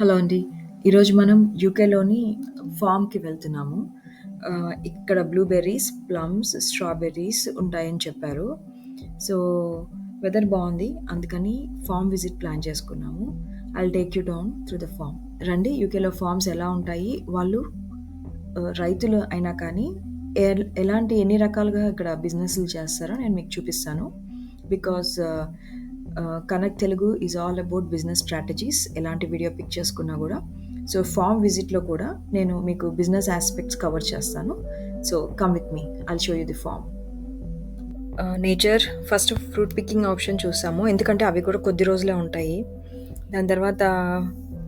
Hello అండి. ఈరోజు మనం యూకేలోని ఫామ్కి వెళ్తున్నాము. ఇక్కడ బ్లూబెర్రీస్, ప్లమ్స్, స్ట్రాబెర్రీస్ ఉంటాయని చెప్పారు. సో, వెదర్ బాగుంది అందుకని ఫామ్ విజిట్ ప్లాన్ చేసుకున్నాము. I'll take you down through the farm రండి యూకేలో ఫార్మ్స్ ఎలా ఉంటాయి? వాళ్ళు రైతులు అయినా కానీ ఎల్ ఎలాంటి ఎన్ని రకాలుగా ఇక్కడ బిజినెస్‌లు చేస్తారో నేను మీకు చూపిస్తాను. Because connect Telugu is all about business strategies. ఎలాంటి వీడియో పిక్ చేసుకున్నా కూడా సో, ఫార్మ్ విజిట్‌లో కూడా నేను మీకు బిజినెస్ ఆస్పెక్ట్స్ కవర్ చేస్తాను. So, come with me. I'll show you the farm. Nature first fruit picking option చూసాము. ఎందుకంటే అవి కూడా కొద్ది రోజులే ఉంటాయి. దాని తర్వాత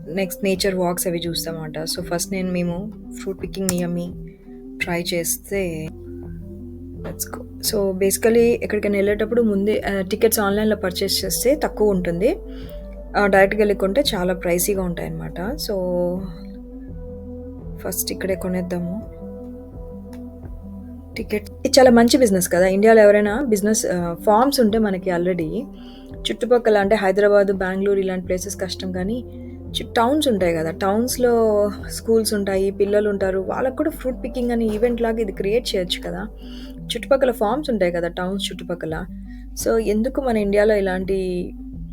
నెక్స్ట్ నేచర్ వాక్స్ అవి చూస్తామంట సో, ఫస్ట్ నేను మేము ఫ్రూట్ పికింగ్ నియమి ట్రై చేస్తే లెట్స్ గో. సో, బేసికలీ ఎక్కడికైనా వెళ్ళేటప్పుడు ముందే టికెట్స్ ఆన్‌లైన్‌లో పర్చేస్ చేస్తే తక్కువ ఉంటుంది డైరెక్ట్‌గా ఎళ్ళి కొంటే చాలా ప్రైసీగా ఉంటాయన్నమాట. సో, ఫస్ట్ ఇక్కడే కొనేద్దాము. టికెట్ ఇది చాలా మంచి బిజినెస్ కదా! ఇండియాలో ఎవరైనా బిజినెస్ ఫార్మ్స్ ఉంటే మనకి ఆల్రెడీ చుట్టుపక్కల అంటే హైదరాబాద్, బెంగళూరు ఇలాంటి ప్లేసెస్ కష్టం కానీ టౌన్స్ ఉంటాయి కదా టౌన్స్‌లో స్కూల్స్ ఉంటాయి. పిల్లలు ఉంటారు వాళ్ళకు కూడా ఫ్రూట్ పికింగ్ అని ఈవెంట్ లాగా ఇది క్రియేట్ చేయొచ్చు కదా! చుట్టుపక్కల ఫార్మ్స్ ఉంటాయి కదా! టౌన్స్ చుట్టుపక్కల. సో, ఎందుకు మన ఇండియాలో ఇలాంటి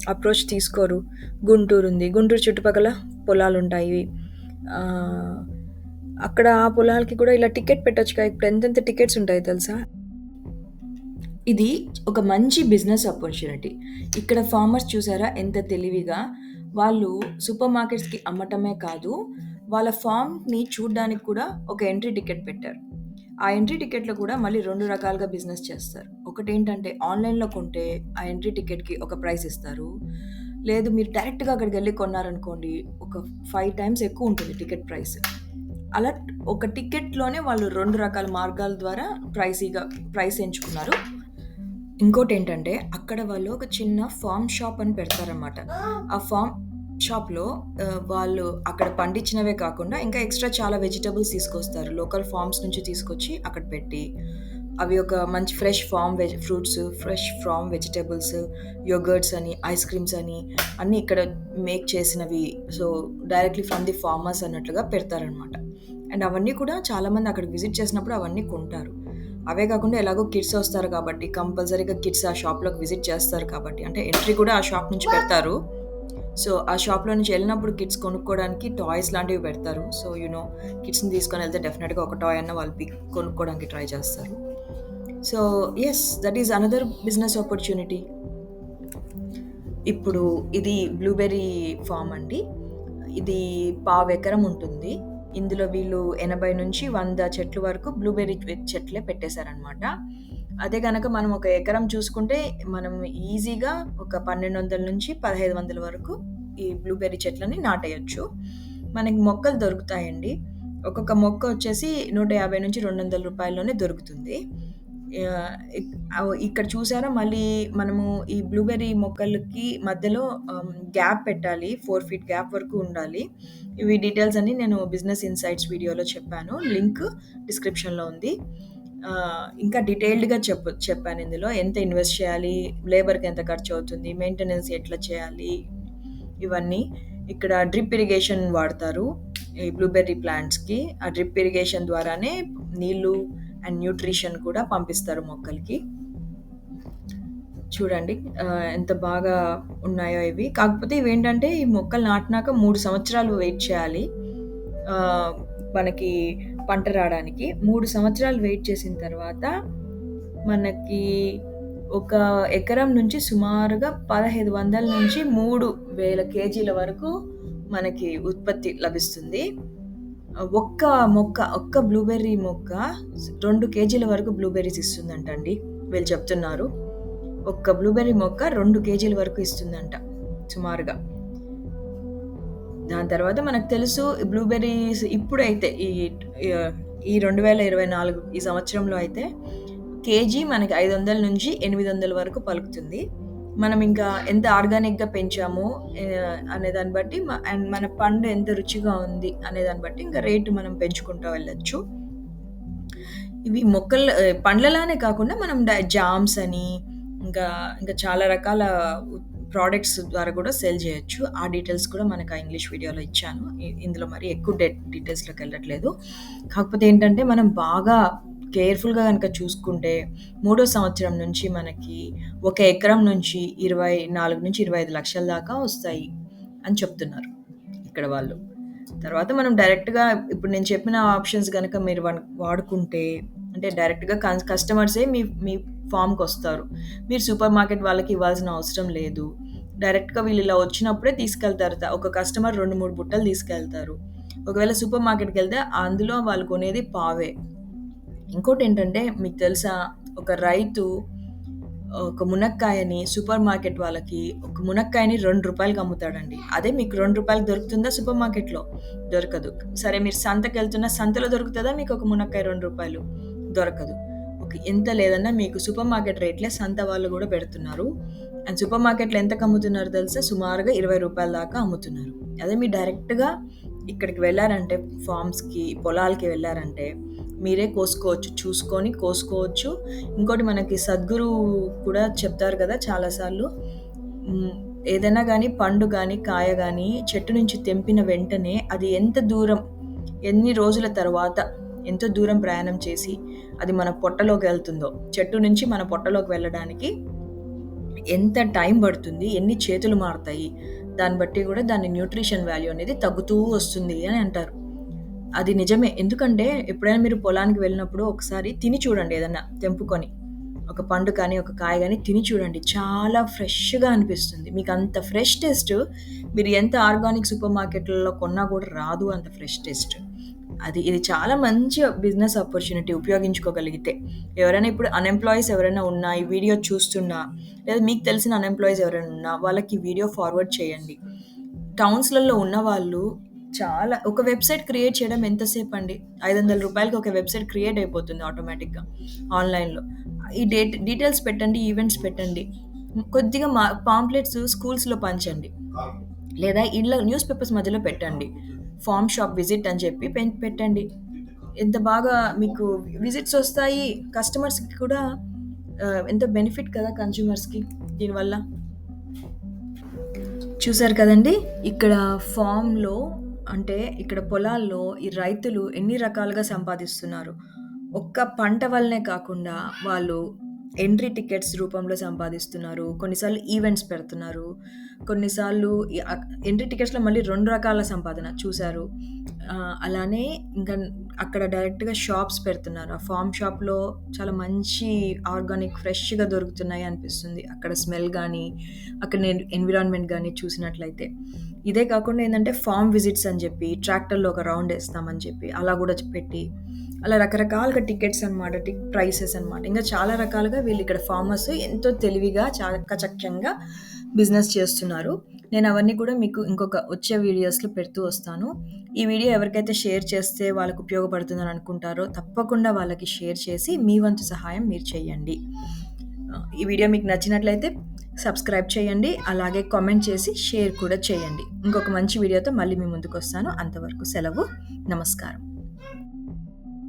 అప్రోచ్ తీసుకోరు? గుంటూరు ఉంది. గుంటూరు చుట్టుపక్కల పొలాలు ఉంటాయి అక్కడ ఆ పొలాలకి కూడా ఇలా టికెట్ పెట్టొచ్చుగా. ఇప్పుడు ఎంతెంత టికెట్స్ ఉంటాయి తెలుసా? ఇది ఒక మంచి బిజినెస్ ఆపర్చునిటీ. ఇక్కడ ఫార్మర్స్ చూసారా ఎంత తెలివిగా వాళ్ళు సూపర్ మార్కెట్స్‌కి అమ్మటమే కాదు, వాళ్ళ ఫామ్ని చూడడానికి కూడా ఒక ఎంట్రీ టికెట్ పెట్టారు. ఆ ఎంట్రీ టికెట్‌లో కూడా మళ్ళీ రెండు రకాలుగా బిజినెస్ చేస్తారు. ఒకటేంటంటే ఆన్‌లైన్‌లో కొంటే ఆ ఎంట్రీ టికెట్‌కి ఒక ప్రైస్ ఇస్తారు. లేదు మీరు డైరెక్ట్‌గా అక్కడికెళ్ళి కొన్నారనుకోండి ఒక ఫైవ్ టైమ్స్ ఎక్కువ ఉంటుంది టికెట్ ప్రైస్. అలా ఒక టికెట్‌లోనే వాళ్ళు రెండు రకాల మార్గాల ద్వారా ప్రైసీగా ప్రైస్ ఎంచుకున్నారు. ఇంకోటి ఏంటంటే అక్కడ వాళ్ళు ఒక చిన్న ఫామ్ షాప్ అని పెడతారనమాట. ఆ ఫామ్ షాప్‌లో వాళ్ళు అక్కడ పండించినవే కాకుండా ఇంకా ఎక్స్‌ట్రా చాలా వెజిటబుల్స్ తీసుకొస్తారు. లోకల్ ఫార్మ్స్ నుంచి తీసుకొచ్చి అక్కడ పెట్టి, అవి ఒక మంచి fresh farm veg fruits, fresh farm vegetables, yogurts అని, ఐస్ క్రీమ్స్ అని అన్నీ ఇక్కడ మేక్ చేసినవి. So, directly from the farmers అన్నట్లుగా పెడతారనమాట. అండ్ అవన్నీ కూడా చాలామంది అక్కడ విజిట్ చేసినప్పుడు అవన్నీ కొంటారు. అవే కాకుండా ఎలాగో కిడ్స్ వస్తారు కాబట్టి కంపల్సరీగా కిడ్స్ ఆ షాప్‌లోకి విజిట్ చేస్తారు కాబట్టి అంటే ఎంట్రీ కూడా ఆ షాప్ నుంచి పెడతారు. సో, ఆ షాప్‌లో నుంచి వెళ్ళినప్పుడు కిడ్స్ కొనుక్కోవడానికి టాయ్స్ లాంటివి పెడతారు. సో, యూనో నో కిడ్స్‌ని తీసుకొనెళ్తే డెఫినెట్గా ఒక టాయ్ అన్న వాళ్ళు పిక్ కొనుక్కోవడానికి ట్రై చేస్తారు. So, yes that is another business opportunity. ఇప్పుడు ఇది బ్లూబెర్రీ ఫార్మ్ అండి. ఇది పావెకరం ఉంటుంది. ఇందులో వీళ్ళు 80-100 చెట్ల వరకు బ్లూబెర్రీ చెట్లే పెట్టేశారనమాట. అదే కనుక మనం ఒక ఎకరం చూసుకుంటే మనం ఈజీగా ఒక 1200-1500 వరకు ఈ బ్లూబెర్రీ చెట్లని నాటేయచ్చు మనకి మొక్కలు దొరుకుతాయండి. ఒక్కొక్క మొక్క వచ్చేసి నూట యాభై నుంచి రెండు వందల రూపాయల్లోనే దొరుకుతుంది. ఇక్కడ చూసారా మళ్ళీ మనము ఈ బ్లూబెర్రీ మొక్కలకి మధ్యలో గ్యాప్ పెట్టాలి. ఫోర్ ఫీట్ గ్యాప్ వరకు ఉండాలి. ఇవి డీటెయిల్స్ అన్ని నేను బిజినెస్ ఇన్‌సైట్స్ వీడియోలో చెప్పాను. లింక్ డిస్క్రిప్షన్‌లో ఉంది. ఇంకా డీటెయిల్డ్‌గా చెప్ప చెప్పాను ఇందులో. ఎంత ఇన్వెస్ట్ చేయాలి? లేబర్‌కి ఎంత ఖర్చు అవుతుంది మెయింటెనెన్స్ ఎట్లా చేయాలి? ఇవన్నీ. ఇక్కడ డ్రిప్ ఇరిగేషన్ వాడతారు. ఈ బ్లూబెర్రీ ప్లాంట్స్‌కి. ఆ డ్రిప్ ఇరిగేషన్ ద్వారానే నీళ్ళు అండ్ న్యూట్రిషన్ కూడా పంపిస్తారు మొక్కలకి. చూడండి ఎంత బాగా ఉన్నాయో ఇవి. కాకపోతే ఇవి ఏంటంటే ఈ మొక్కలు నాటినాక మూడు సంవత్సరాలు వెయిట్ చేయాలి. మనకి పంట రావడానికి మూడు సంవత్సరాలు వెయిట్ చేసిన తర్వాత మనకి ఒక ఎకరం నుంచి సుమారుగా 1500-3000 కేజీల వరకు మనకి ఉత్పత్తి లభిస్తుంది. ఒక్క మొక్క, ఒక్క బ్లూబెర్రీ మొక్క రెండు కేజీల వరకు బ్లూబెర్రీస్ ఇస్తుందంటండి. వీళ్ళు చెప్తున్నారు. ఒక్క బ్లూబెర్రీ మొక్క రెండు కేజీల వరకు ఇస్తుందంట సుమారుగా. దాని తర్వాత మనకు తెలుసు బ్లూబెర్రీస్ ఇప్పుడైతే ఈ ఈ 2024 ఈ సంవత్సరంలో అయితే కేజీ మనకి 500-800 వరకు పలుకుతుంది. మనం ఇంకా ఎంత ఆర్గానిక్‌గా పెంచాము అనే దాన్ని బట్టి అండ్ మన పండు ఎంత రుచిగా ఉంది అనే దాన్ని బట్టి ఇంకా రేట్ మనం పెంచుకుంటూ వెళ్ళొచ్చు. ఇవి మొక్కలు పండ్లలానే కాకుండా మనం జామ్స్ అని ఇంకా, ఇంకా చాలా రకాల ప్రోడక్ట్స్ ద్వారా కూడా సెల్ చేయొచ్చు. ఆ డీటెయిల్స్ కూడా మనకు ఆ ఇంగ్లీష్ వీడియోలో ఇచ్చాను. ఇందులో మరి ఎక్కువ డే డీటెయిల్స్లోకి వెళ్ళట్లేదు. కాకపోతే ఏంటంటే మనం బాగా కేర్ఫుల్గా కనుక చూసుకుంటే మూడో సంవత్సరం నుంచి మనకి ఒక ఎకరం నుంచి ఇరవై నాలుగు నుంచి ఇరవై ఐదు లక్షల దాకా వస్తాయి అని చెప్తున్నారు ఇక్కడ వాళ్ళు. తర్వాత మనం డైరెక్ట్గా ఇప్పుడు నేను చెప్పిన ఆప్షన్స్ కనుక మీరు వాడుకుంటే అంటే డైరెక్ట్గా కస్టమర్సే మీ మీ ఫామ్కి వస్తారు. మీరు సూపర్ మార్కెట్ వాళ్ళకి ఇవ్వాల్సిన అవసరం లేదు. డైరెక్ట్గా వీళ్ళు ఇలా వచ్చినప్పుడే తీసుకెళ్తారు. ఒక కస్టమర్ రెండు మూడు బుట్టలు తీసుకెళ్తారు. ఒకవేళ సూపర్ మార్కెట్కి వెళ్తే అందులో వాళ్ళు కొనేది పావే. ఇంకోటి ఏంటంటే మీకు తెలుసా ఒక రైతు ఒక మునక్కాయని సూపర్ మార్కెట్ వాళ్ళకి ఒక మునక్కాయని రెండు రూపాయలకి అమ్ముతాడండి. అదే మీకు రెండు రూపాయలు దొరుకుతుందా సూపర్ మార్కెట్లో? దొరకదు. సరే మీరు సంతకి వెళ్తున్న సంతలో దొరుకుతుందా మీకు ఒక మునక్కాయ రెండు రూపాయలు? దొరకదు. ఎంత లేదన్నా మీకు సూపర్ మార్కెట్ రేట్లే సంత వాళ్ళు కూడా పెడుతున్నారు. అండ్ సూపర్ మార్కెట్లో ఎంతకు అమ్ముతున్నారు తెలుసా? సుమారుగా ఇరవై రూపాయల దాకా అమ్ముతున్నారు. అదే మీరు డైరెక్ట్గా ఇక్కడికి వెళ్ళారంటే ఫామ్స్కి పొలాలకి వెళ్ళారంటే మీరే కోసుకోవచ్చు చూసుకొని కోసుకోవచ్చు. ఇంకోటి మనకి సద్గురు కూడా చెప్తారు కదా చాలాసార్లు ఏదైనా కానీ పండు కానీ కాయ కానీ చెట్టు నుంచి తెంపిన వెంటనే అది ఎంత దూరం ఎన్ని రోజుల తర్వాత ఎంత దూరం ప్రయాణం చేసి అది మన పొట్టలోకి వెళ్తుందో చెట్టు నుంచి మన పొట్టలోకి వెళ్ళడానికి ఎంత టైం పడుతుంది ఎన్ని చేతులు మారుతాయి దాన్ని బట్టి కూడా దాని న్యూట్రిషన్ వాల్యూ అనేది తగ్గుతూ వస్తుంది అని అంటారు. అది నిజమే. ఎందుకంటే ఎప్పుడైనా మీరు పొలానికి వెళ్ళినప్పుడు ఒకసారి తిని చూడండి ఏదన్నా తెంపుకొని ఒక పండు కానీ ఒక కాయ కానీ తిని చూడండి. చాలా ఫ్రెష్గా అనిపిస్తుంది. మీకు అంత ఫ్రెష్ టేస్ట్ మీరు ఎంత ఆర్గానిక్ సూపర్ మార్కెట్లలో కొన్నా కూడా రాదు అంత ఫ్రెష్ టేస్ట్. అది ఇది చాలా మంచి బిజినెస్ ఆపర్చునిటీ ఉపయోగించుకోగలిగితే. ఎవరైనా ఇప్పుడు అన్ఎంప్లాయీస్ ఎవరైనా ఉన్నా ఈ వీడియో చూస్తున్నా లేదా మీకు తెలిసిన అన్ఎంప్లాయీస్ ఎవరైనా ఉన్నా వాళ్ళకి వీడియో ఫార్వర్డ్ చేయండి. టౌన్స్లలో ఉన్న వాళ్ళు చాలా ఒక వెబ్సైట్ క్రియేట్ చేయడం ఎంతసేపు అండి? ఐదు వందల రూపాయలకి ఒక వెబ్సైట్ క్రియేట్ అయిపోతుంది ఆటోమేటిక్గా ఆన్లైన్లో ఈ డేట్ డీటెయిల్స్ పెట్టండి ఈవెంట్స్ పెట్టండి. కొద్దిగా మా పాంప్లెట్స్ స్కూల్స్లో పంచండి. లేదా ఇళ్ళ న్యూస్ పేపర్స్ మధ్యలో పెట్టండి. ఫామ్ షాప్ విజిట్ అని చెప్పి పెట్టండి. ఎంత బాగా మీకు విజిట్స్ వస్తాయి కస్టమర్స్కి కూడా ఎంత ఎంతో బెనిఫిట్ కదా కన్జ్యూమర్స్కి దీనివల్ల. చూసారు కదండి ఇక్కడ ఫామ్లో అంటే ఇక్కడ పొలాల్లో ఈ రైతులు ఎన్ని రకాలుగా సంపాదిస్తున్నారు? ఒక్క పంట వల్లనే కాకుండా వాళ్ళు ఎంట్రీ టికెట్స్ రూపంలో సంపాదిస్తున్నారు. కొన్నిసార్లు ఈవెంట్స్ పెడుతున్నారు. కొన్నిసార్లు ఎంట్రీ టికెట్స్లో మళ్ళీ రెండు రకాల సంపాదన చూశారు. ఆ, అలానే ఇంకా అక్కడ డైరెక్ట్గా షాప్స్ పెడుతున్నారు. ఆ ఫామ్ షాప్లో చాలా మంచి ఆర్గానిక్ ఫ్రెష్గా దొరుకుతున్నాయి అనిపిస్తుంది. అక్కడ స్మెల్ కానీ అక్కడ ఎన్విరాన్మెంట్ కానీ చూసినట్లయితే. ఇదే కాకుండా ఏంటంటే ఫామ్ విజిట్స్ అని చెప్పి ట్రాక్టర్లో ఒక రౌండ్ వేస్తామని చెప్పి అలా కూడా పెట్టి అలా రకరకాలుగా టికెట్స్ అనమాట టిక్ ప్రైసెస్ అనమాట ఇంకా చాలా రకాలుగా వీళ్ళు ఇక్కడ ఫార్మర్స్ ఎంతో తెలివిగా చాకచక్యంగా బిజినెస్ చేస్తున్నారు. నేను అవన్నీ కూడా మీకు ఇంకొక వచ్చే వీడియోస్లో పెడుతూ వస్తాను. ఈ వీడియో ఎవరికైతే షేర్ చేస్తే వాళ్ళకు ఉపయోగపడుతుందని అనుకుంటారో తప్పకుండా వాళ్ళకి షేర్ చేసి మీ వంతు సహాయం మీరు చేయండి. ఈ వీడియో మీకు నచ్చినట్లయితే సబ్స్క్రైబ్ చేయండి. అలాగే కామెంట్ చేసి షేర్ కూడా చేయండి. ఇంకొక మంచి వీడియోతో మళ్ళీ మీ ముందుకు వస్తాను. అంతవరకు సెలవు. నమస్కారం.